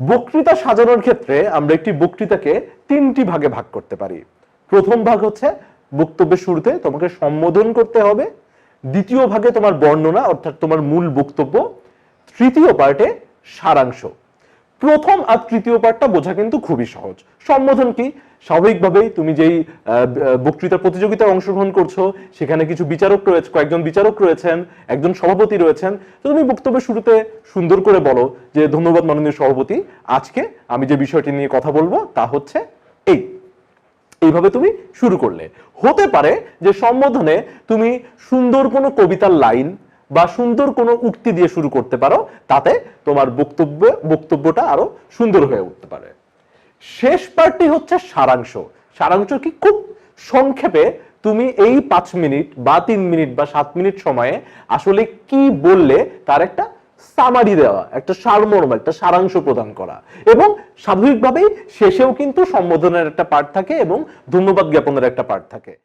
বক্তৃতা সাজানোর ক্ষেত্রে আমরা একটি বক্তৃতাকে তিনটি ভাগে ভাগ করতে পারি। প্রথম ভাগ হচ্ছে বক্তব্যের শুরুতে তোমাকে সম্বোধন করতে হবে। দ্বিতীয় ভাগে তোমার বর্ণনা, অর্থাৎ তোমার মূল বক্তব্য। তৃতীয় পার্টে সারাংশ। প্রথম আর তৃতীয় পার্টটা বোঝা কিন্তু খুবই সহজ। সম্বোধন কি? স্বাভাবিকভাবেই তুমি যেই বক্তৃতা প্রতিযোগিতায় অংশগ্রহণ করছ, সেখানে কিছু বিচারক রয়েছে, কয়েকজন বিচারক রয়েছেন, একজন সভাপতি রয়েছেন। তো তুমি বক্তব্যের শুরুতে সুন্দর করে বলো যে, ধন্যবাদ মাননীয় সভাপতি, আজকে আমি যে বিষয়টি নিয়ে কথা বলব তা হচ্ছে এই। এইভাবে তুমি শুরু করলে। হতে পারে যে সম্বোধনে তুমি সুন্দর কোনো কবিতার লাইন বা সুন্দর কোনো উক্তি দিয়ে শুরু করতে পারো, তাতে তোমার বক্তব্য, বক্তব্যটা আরও সুন্দর হয়ে উঠতে পারে। শেষ পার্টটি হচ্ছে সারাংশ। সারাংশ কি? খুব সংক্ষেপে তুমি এই পাঁচ মিনিট বা তিন মিনিট বা সাত মিনিট সময়ে আসলে কি বললে তার একটা সামারি দেওয়া, একটা সারমর্ম, একটা সারাংশ প্রদান করা। এবং স্বাভাবিকভাবেই শেষেও কিন্তু সম্বোধনের একটা পার্ট থাকে এবং ধন্যবাদ জ্ঞাপনের একটা পার্ট থাকে।